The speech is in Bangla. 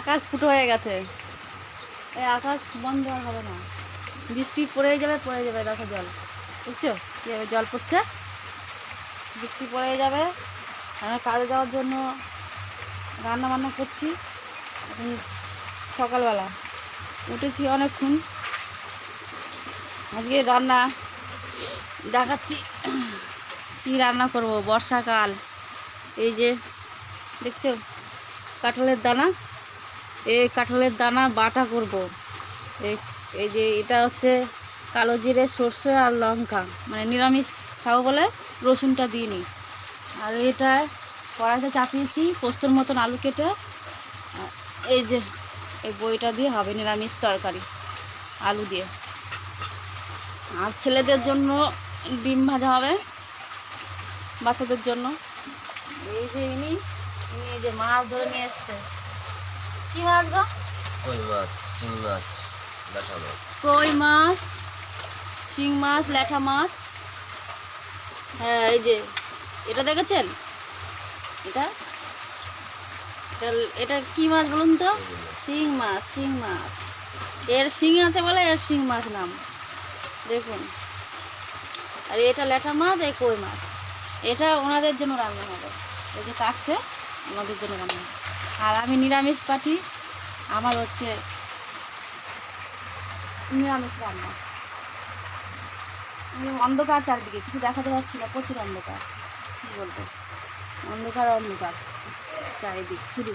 আকাশ ফুটো হয়ে গেছে। এই আকাশ বন্ধ আর হবে না। বৃষ্টি পড়ে যাবে পড়ে যাবে, দেখো জল। বুঝছ কীভাবে জল পড়ছে? বৃষ্টি পড়ে যাবে। আমি কাজে যাওয়ার জন্য রান্না বান্না করছি। এখন সকালবেলা উঠেছি অনেকক্ষণ। আজকে রান্না দেখাচ্ছি কী রান্না করব বর্ষাকাল। এই যে, দেখছ? কাঁঠালের দানা। এই কাঁঠালের দানা বাটা করব। এই যে এটা হচ্ছে কালো জিরে, সর্ষে আর লঙ্কা। মানে নিরামিষ খাব বলে রসুনটা দিইনি। আর এটা কড়াইতে চাপিয়েছি, পোস্তর মতন আলু কেটে। এই যে, এই বইটা দিয়ে হবে নিরামিষ তরকারি, আলু দিয়ে। আর ছেলেদের জন্য ডিম ভাজা হবে, বাচ্চাদের জন্য। এই যে ইনি এই যে মাছ ধরে নিয়ে এসছে। কি মাছ গো? কই মাছ? শিং মাছ লাঠা মাছ। কই মাছ? শিং মাছ ল্যাঠা মাছ। হ্যাঁ এই যে এটা দেখেছেন? এটা? এটা- কি মাছ বলুন তো? শিং মাছ। শিং মাছ এর শিং আছে বলে এর শিং মাছ নাম। দেখুন। আর এটা ল্যাঠা মাছ এই কই মাছ? এটা ওনাদের জন্য রান্না হবে। এই যে কাটছে ওনাদের জন্য রান্না হবে। আর আমি নিরামিষ পাঠি আমার হচ্ছে নিরামিষ রান্না। আমি অন্ধকার চারদিকে, কিছু দেখাতে পারছি না, প্রচুর অন্ধকার। কী বলব? অন্ধকার অন্ধকার চারিদিক, শুধু।